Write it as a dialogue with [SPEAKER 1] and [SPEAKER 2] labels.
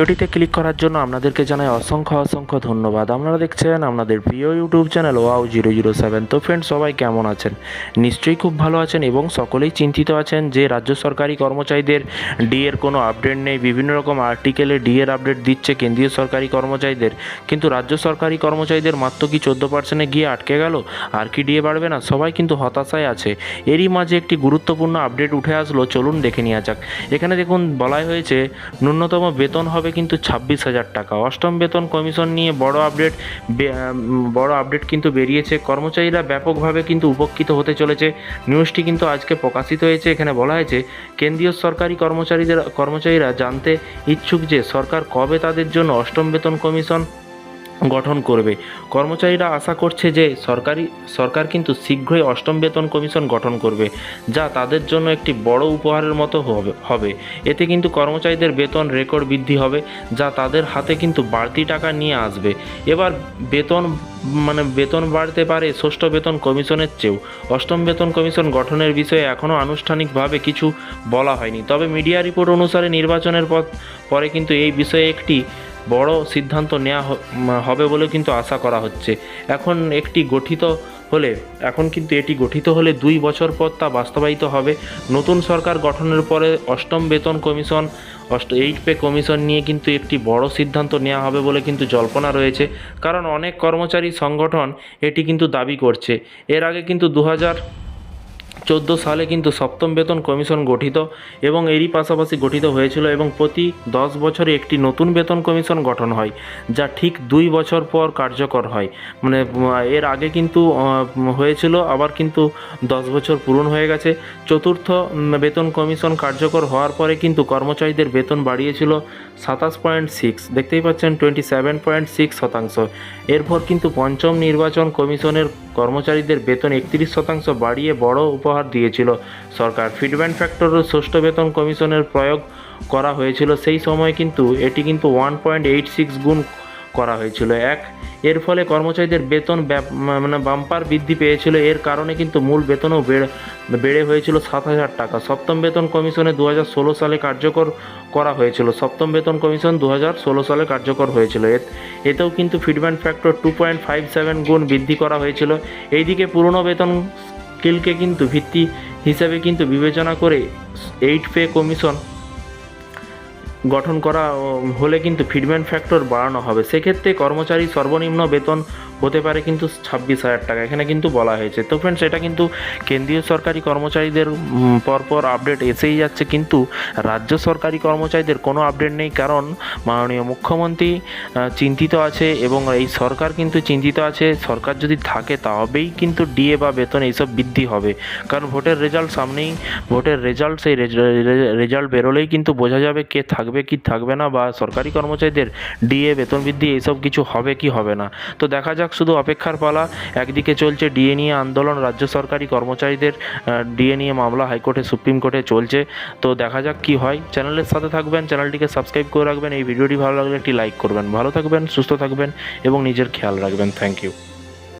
[SPEAKER 1] ভিডিওটিতে ক্লিক করার জন্য আপনাদেরকে জানাই অসংখ্য অসংখ্য ধন্যবাদ। আপনারা দেখছেন আপনাদের প্রিয় YouTube channel wow zero zero seven. তো ফ্রেন্ড সবাই কেমন আছেন? নিশ্চয়ই খুব ভালো আছেন এবং সকলেই চিন্তিত আছেন যে রাজ্য সরকারি কর্মচারীদের ডিএর কোনো আপডেট নেই। বিভিন্ন রকম আর্টিকেলে ডিএর আপডেট দিচ্ছে কেন্দ্রীয় সরকারি কর্মচারীদের। কিন্তু রাজ্য সরকারি কর্মচারীদের মাত্র কি চোদ্দ পার্সেন্টে গিয়ে আটকে গেল? আর কি ডিএ বাড়বে না? সবাই কিন্তু হতাশায় আছে। এরই মাঝে একটি গুরুত্বপূর্ণ আপডেট উঠে আসলো। চলুন দেখে নেওয়া যাক। এখানে দেখুন, বলাই হয়েছে, ন্যূনতম বেতন হবে কিন্তু ছাব্বিশ হাজার টাকা। অষ্টম বেতন কমিশন নিয়ে বড় আপডেট বড় আপডেট কিন্তু বেরিয়েছে। কর্মচারীরা ব্যাপকভাবে কিন্তু উপকৃত হতে চলেছে। নিউজটি কিন্তু আজকে প্রকাশিত হয়েছে। এখানে বলা হয়েছে, কেন্দ্রীয় সরকারি কর্মচারীদের কর্মচারীরা জানতে ইচ্ছুক যে সরকার কবে তাদের জন্য অষ্টম বেতন কমিশন গঠন করবে। কর্মচারীরা আশা করছে যে সরকারি সরকার কিন্তু শীঘ্রই অষ্টম বেতন কমিশন গঠন করবে, যা তাদের জন্য একটি বড় উপহারের মতো হবে হবে। এতে কিন্তু কর্মচারীদের বেতন রেকর্ড বৃদ্ধি হবে, যা তাদের হাতে কিন্তু বাড়তি টাকা নিয়ে আসবে। এবার বেতন মানে বেতন বাড়তে পারে ষষ্ঠ বেতন কমিশনের চেয়েও। অষ্টম বেতন কমিশন গঠনের বিষয়ে এখনও আনুষ্ঠানিকভাবে কিছু বলা হয়নি। তবে মিডিয়া রিপোর্ট অনুসারে নির্বাচনের পর পরে কিন্তু এই বিষয়ে একটি বড় সিদ্ধান্ত নেওয়া হবে বলে কিন্তু আশা করা হচ্ছে। এখন একটি গঠিত হলে, এখন কিন্তু এটি গঠিত হলে দুই বছর পর তা বাস্তবায়িত হবে। নতুন সরকার গঠনের পরে অষ্টম বেতন কমিশন, অষ্ট এইট পে কমিশন নিয়ে কিন্তু একটি বড় সিদ্ধান্ত নেওয়া হবে বলে কিন্তু জল্পনা রয়েছে। কারণ অনেক কর্মচারী সংগঠন এটি কিন্তু দাবি করছে। এর আগে কিন্তু দু হাজার চোদ্দ সালে কিন্তু সপ্তম বেতন কমিশন গঠিত এবং এরই পাশাপাশি গঠিত হয়েছিল এবং প্রতি দশ বছরে একটি নতুন বেতন কমিশন গঠন হয়, যা ঠিক দুই বছর পর কার্যকর হয়। মানে এর আগে কিন্তু হয়েছিল, আবার কিন্তু দশ বছর পূরণ হয়ে গেছে। চতুর্থ বেতন কমিশন কার্যকর হওয়ার পরে কিন্তু কর্মচারীদের বেতন বাড়িয়েছিল সাতাশ পয়েন্ট সিক্স, দেখতেই পাচ্ছেন, টোয়েন্টি সেভেন পয়েন্ট সিক্স শতাংশ। এরপর কিন্তু পঞ্চম নির্বাচন কমিশনের কর্মচারীদের বেতন একত্রিশ শতাংশ বাড়িয়ে বড় উপহার দিয়েছিল। সরকার ফিডব্যাক ফ্যাক্টর ও ষষ্ঠ বেতন কমিশনের প্রয়োগ করা হয়েছিল। সেই সময় কিন্তু এটি কিন্তু ওয়ান পয়েন্ট এইট সিক্স গুণ করা হয়েছিল। এক, এর ফলে কর্মচারীদের বেতন মানে বাম্পার বৃদ্ধি পেয়েছিল। এর কারণে কিন্তু মূল বেতনও বেড়ে বেড়ে হয়েছিল সাত হাজার টাকা। সপ্তম বেতন কমিশনে দু হাজার ষোলো সালে কার্যকর করা হয়েছিল। সপ্তম বেতন কমিশন দু হাজার ষোলো সালে কার্যকর হয়েছিল। এতেও কিন্তু feedback factor two point five seven গুণ বৃদ্ধি করা হয়েছিল। এইদিকে পুরনো বেতন স্কেলকে কিন্তু ভিত্তি হিসাবে কিন্তু বিবেচনা করে এইট পে কমিশন গঠন করা হলে কিন্তু ফিডব্যান ফ্যাক্টর বাড়ানো হবে। সেক্ষেত্রে কর্মচারী সর্বনিম্ন বেতন হতে পারে কিন্তু ছাব্বিশ হাজার টাকা। এখানে কিন্তু বলা হয়েছে। তো ফ্রেন্ডস এটা কিন্তু কেন্দ্রীয় সরকারি কর্মচারীদের পরপর আপডেট এসেই যাচ্ছে কিন্তু রাজ্য সরকারি কর্মচারীদের কোনো আপডেট নেই। কারণ মাননীয় মুখ্যমন্ত্রী চিন্তিত আছে এবং এই সরকার কিন্তু চিন্তিত আছে। সরকার যদি থাকে তবেই কিন্তু ডিএ বা বেতন এইসব বৃদ্ধি হবে। কারণ ভোটের রেজাল্ট সামনেই, ভোটের রেজাল্ট সেই রেজাল্ট বেরোলেই কিন্তু বোঝা যাবে কে থাকবে, কি থাকবে না বা সরকারি কর্মচারীদের ডিএ বেতন বৃদ্ধি এইসব কিছু হবে কি হবে না। তো দেখা যাক, শুধু অপেক্ষার পালা। একদিকে চলছে ডিএ নিয়ে আন্দোলন, রাজ্য সরকারি কর্মচারীদের ডিএ নিয়ে মামলা হাইকোর্টে, সুপ্রিম কোর্টে চলছে। তো দেখা যাক কি হয়। চ্যানেলের সাথে থাকবেন, চ্যানেলটিকে সাবস্ক্রাইব করে রাখবেন। এই ভিডিওটি ভালো লাগলে একটি লাইক করবেন। ভালো থাকবেন, সুস্থ থাকবেন এবং নিজের খেয়াল রাখবেন। Thank you